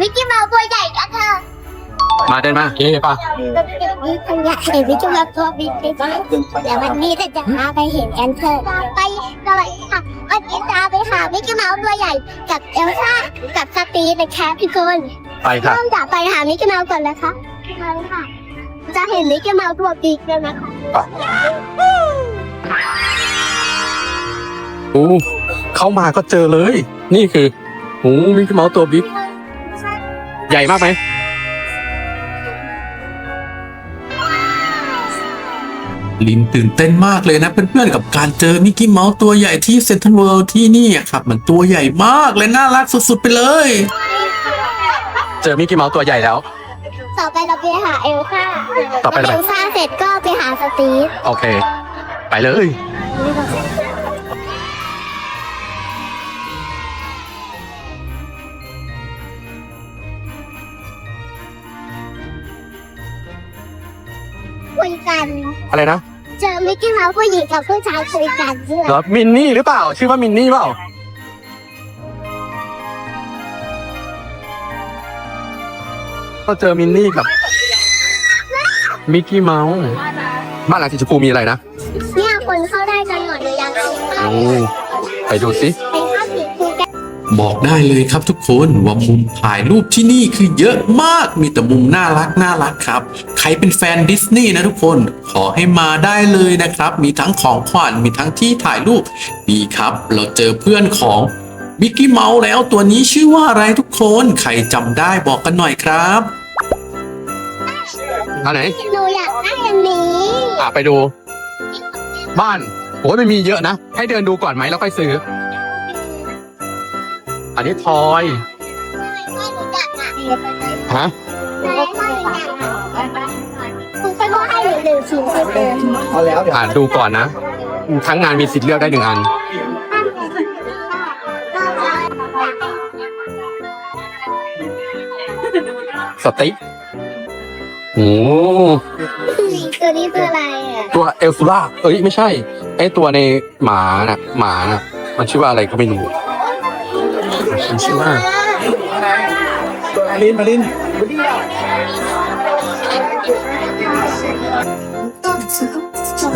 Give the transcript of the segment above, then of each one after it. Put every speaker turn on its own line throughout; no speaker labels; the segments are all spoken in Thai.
มิกกี้เมาส์ตัวใหญ่กันเถอะ
มาเดินมาเอ๊ะป่ะ
อยากเห็นมิกกี้เมาส์ตัวบิ๊กบิ๊กเดี๋ยววันนี้จะพาไปเห็นกันเถอะไปเลยค่ะวันนี้จะไปหามิกกี้เมาส์ตัวใหญ่กับเอลซ่ากับสตีฟนะคะพี่คน
ไปค่ะ
เริ่มจากไปหามิกกี้เมาส์ก่อนนะคะไปค่ะ จะเห็นมิกกี้เมาส์ตัวบิ๊กเลยนะคะ
โอ้เข้ามาก็เจอเลย นี่คือโอ้มิกกี้เมาส์ตัวบิ๊ก ใหญ่มากไหมลินตื่นเต้นมากเลยนะเพื่อนๆกับการเจอมิกกี้เมาส์ตัวใหญ่ที่เซ็นทรัลเวิลด์ที่นี่อะครับ มันตัวใหญ่มากและน่ารักสุดๆไปเลย เจอมิกกี้เมาส์ตัวใหญ่แล้ว
ต่อไปเราไปหาเอลซ่า
ต่อไปเราไป
เอลซ่าเสร็จก็ไปหาสตีฟ
โอเค ไปเลย
คุยกัน
อะไรนะ
เจอมิกกี้เมาส์ผู้หญิงกับผู้ชายคุยกันด้วย
เหรอมินนี่หรือเปล่า ชื่อว่ามินนี่เปล่า ก็เจอมินนี่กับมิกกี้เมาส์บ้านหลังสีชมพูมีอะไรนะ
เนี่ยคนเข้าได้กันหมดเลยยังเข้า
โอ้ไปดูสิ
ไป
บอกได้เลยครับทุกคนว่ามุมถ่ายรูปที่นี่คือเยอะมากมีแต่มุมน่ารักน่ารักครับ ใครเป็นแฟนดิสนีย์นะทุกคนขอให้มาได้เลยนะครับ มีทั้งของขวัญมีทั้งที่ถ่ายรูปนี่ครับ เราเจอเพื่อนของมิกกี้เมาส์แล้วตัวนี้ชื่อว่าอะไรทุกคนใครจำได้บอกกันหน่อยครับอันไหน
หนูอยากได้อันนี้
อะไปดู บ้านโอ้ยมันมีเยอะนะ ให้เดินดูก่อนไหมแล้วค่อยซื้อ อันนี้ทอย
ไม่รู้จักอะ
ฮะ
ไม่รู้จักอะคุณค่อยๆให้หนูหนึ่งชิ้นเดิม
อ่านดูก่อนนะ ทั้งงานมีสิทธิ์เลือกได้หนึ่งอัน สติ๊กโอ้
ตัวนี้คืออะไรอะ
ตัวเอลซูล่า เอ้ย ไม่ใช่ ไอตัวในหมาน่ะ หมาน่ะ มันชื่อว่าอะไรก็ไม่รู้ มันชื่อว่า
มาลินมาลิน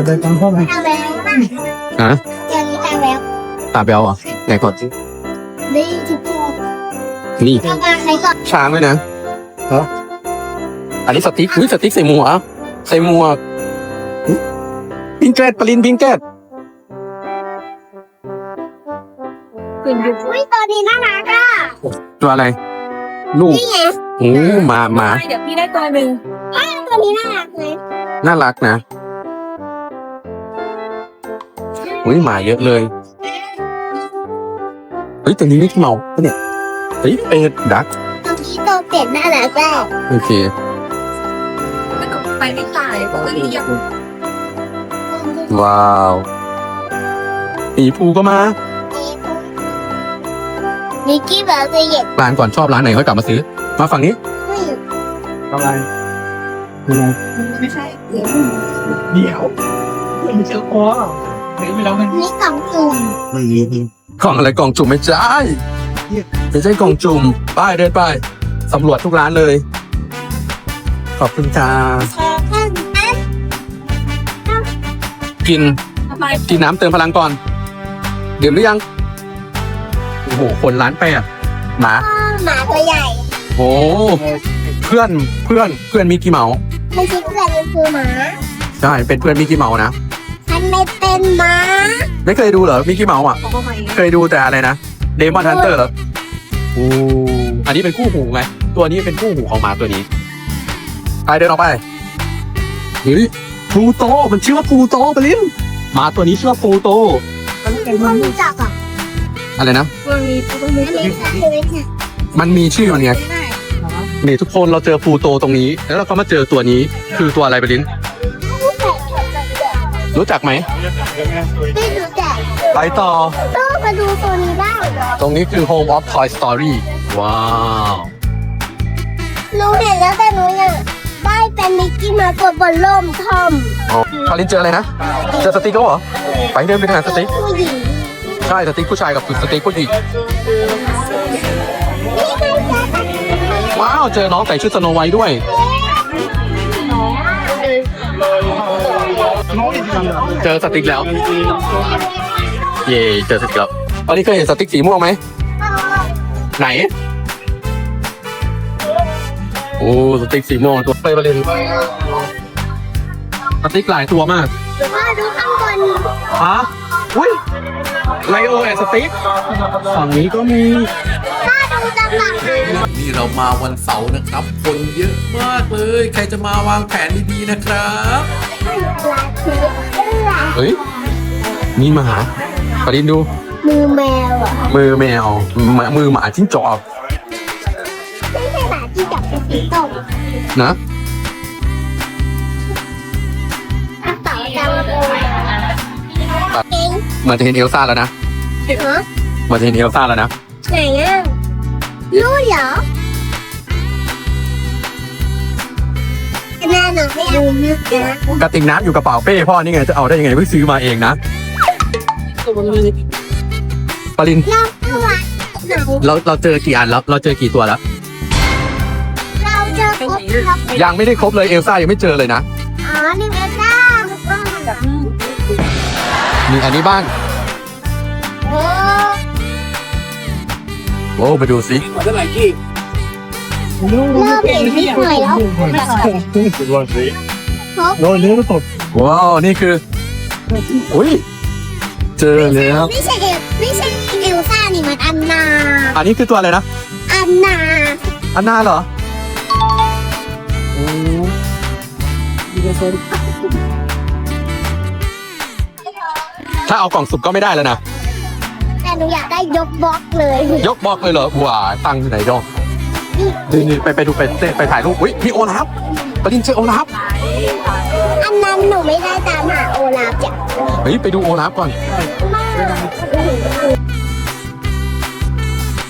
เดินตามเข้าไป
ตาแวว
ฮะ
อย่างนี้ตาแวว
ตาเบลอะไหนกดสิ
นี่ที่พูด
นี่
เอามาไหนก่อน
ช้างด้วยนะเหรออันนี้สติ๊กอุ้ยสติ๊กใส่หมวกใส่หมวกอุ๊ยพิงเกตปรินพิงเกต
อุ้ยตัวนี้น่ารักอะ
ตัวอะไร ลูก
นี่ไง
โอ้หมาหมา
เดี๋ยวพี่ได้ตัวหนึ่ง
ตัวนี้น่ารักเลย
น่ารักนะอุ้ยหมาเยอะเลยเฮ้ยตัวนี้มิกกี้เมาส์ปะเนี่ยเฮ้ยเป็ดดัก
ตัวนี้ตัวเป็ดน่ารักอะ
โอเค
แล้วก็ไปไม่ตายก็เรียก
ว้าวหมีภูก็มา
มิกกี้เมาส์ตัวใหญ่
ร้านก่อนชอบร้านไหนค่อยกลับมาซื้อ มาฝั่งนี้
อุ้ย
ทำไรยังไง
ไม่ใช่
เดี๋ยวไม่เจอคอเห็นไปแล้วมัน
นี่กล่องจุ่ม
ไม่มี
กล่องอะไรกล่องจุ่มไม่ใช่ไม่ใช่กล่องจุ่มไป้ายเดินไปสำรวจทุกร้านเลย ขอบคุณจ้า
แชร์กันนะ
กิน
ทำไม
กินน้ำเติมพลังก่อน ดื่มหรือยัง โอ้โหคนร้านแปดหมา
หมาตัวใหญ่
โอ้เพื่อนเพื่อนเพื่อนมิกกี้เมาส์
ไม่ใช่เพื่อนมันคือหมา
ใช่เป็นเพื่อนมิกกี้เมาส์นะ
ฉันไม่เป็นหมา
ไม่เคยดูเหรอมิกกี้เมาส์อะ
เขาก็ไม่
เคยดูแต่อะไรนะเดมอนฮันเตอร์เหรอโอ้อันนี้เป็นคู่หูไงตัวนี้เป็นคู่หูของหมาตัวนี้ไปเดินออกไปเฮ้ยพลูโตมันชื่อว่าพลูโตไปลินหมาตัวนี้ชื่อว่าพลูโต
คนรู้จักอะ
อะไรนะ
ตัวนี้ตัวนี้
อันนี้คือเนี่ย
มันมีชื่อมันไงนี่ทุกคนเราเจอพลูโตตรงนี้ แล้วเราก็มาเจอตัวนี้คือตัวอะไรไปลินรู้จักไหม
ไม่รู้จัก
ไปต่อ
ต้องมาดูตัวนี้บ้าง
ตรงนี้คือ Home of Toy Story ว้าว
หนูเห็นแล้วแต่หนูยังได้เป็นมิกกี้มาตัวบนล่มทอม
อ๋อคารินเจออะไรนะ เจอสติ๊กเกอร์เหรอ ไปเดินไปหาสติ๊ก
ผู้หญิง
ใช่สติ๊กผู้ชายกับสติ๊กผู้หญิง
นี่ไงจ๊ะ
ว้าวเจอน้องใส่ชุดสโนไวท์ด้วยเจอสติ๊กแล้ว เย่เจอสติ๊กแล้วตอนนี้เคยเห็นสติ๊กสีม่วงไหมไหนโอ้สติ๊กสีม่วงตัวไปประเด็นสติ๊กหลายตัวมาก
พ่อดูข้างบน
ฮะอุ้ย ไลโอแอนสติ๊กฝั่งนี้ก็มี
พ่อดูจังหวะ
นี่เรามาวันเสาร์นะครับ คนเยอะมากเลย ใครจะมาวางแผนดีๆนะครับเฮ้ยมีหมาปรินดู
มือแมวอะ
มือแมวหมามือหมาจิ้งจอก
ไม่ใช่หมาที่จับเป็นสีส้ม
นะ
กระ เห
มันจะเห็นเอลซ่าแล้วนะ
ฮะ
เหมันจะเห็นเอลซ่าแล้วนะ
ไหนอะรู้เหรอแม่หนูไม่เอาเนื้อนะ
กระติกน้ำอยู่กระเป๋าเป้พ่อนี่ไงจะเอาได้ยังไงเพิ่งซื้อมาเองนะปริน
เราเข้าวัดไหน
เราเราเจอกี่อันแล้วเราเจอกี่ตัวแล้ว
เราเจอครบแล้ว
ยังไม่ได้ครบเลยเอลซ่ายังไม่เจอเลยนะ
อ๋อนี่เอซ่า
มี อันนี้บ้าง
โอ้
โอ้ไปดูสิ
เริ่มเห็นนิดหน่อยแล้ว
โดนเนื้อตด
ว้าว นี่คือ อุ้ย เจอแล้ว
ไม่ใช่เอลไม่ใช่เอลซ่านี่มันอันนา
อันนี้คือตัวอะไรนะ
อันนา
อันนาเหรอ ถ้าเอากล่องสุ่มก็ไม่ได้แล้วนะ
แต่หนูอยากได้ยกบล็อกเลย
ยกบล็อกเลยเหรอว้าตังค์ที่ไหนดอกนี่นี่ไปไปดูไปเต้นไปถ่ายรูปอุ้ยมีโอลาฟประดินเจอโอลาฟ
อันนั้นหนูไม่ได้ตามหาโอลาฟจ้ะ
เฮ้ยไปดูโอลาฟก่อน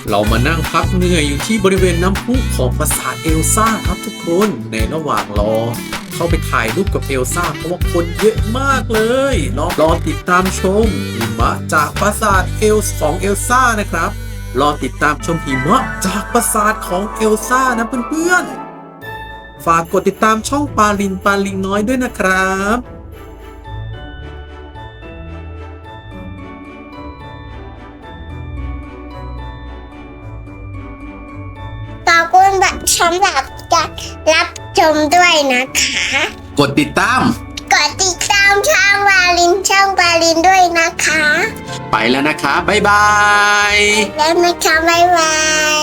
เรามานั่งพักเหนื่อยอยู่ที่บริเวณน้ำพุของปราสาทเอลซ่าครับทุกคนในระหว่างรอ เข้าไปถ่ายรูปกับเอลซ่าเพราะว่าคนเยอะมากเลยรอรอติดตามชมหิมะจากปราสาทเอลของเอลซ่านะครับรอติดตามชมหิมะจากปราสาทของเอลซ่านะเพื่อนๆฝากกดติดตามช่องปาลินปาลิงน้อยด้วยนะครั
บ สำหรับการรับชมด้วยนะคะ
กดติดตาม
กดติดตามช่องวาลินช่องวาลินด้วยนะคะ
ไปแล้วนะครับบ๊ายบาย
แล้วนะคะบ๊ายบาย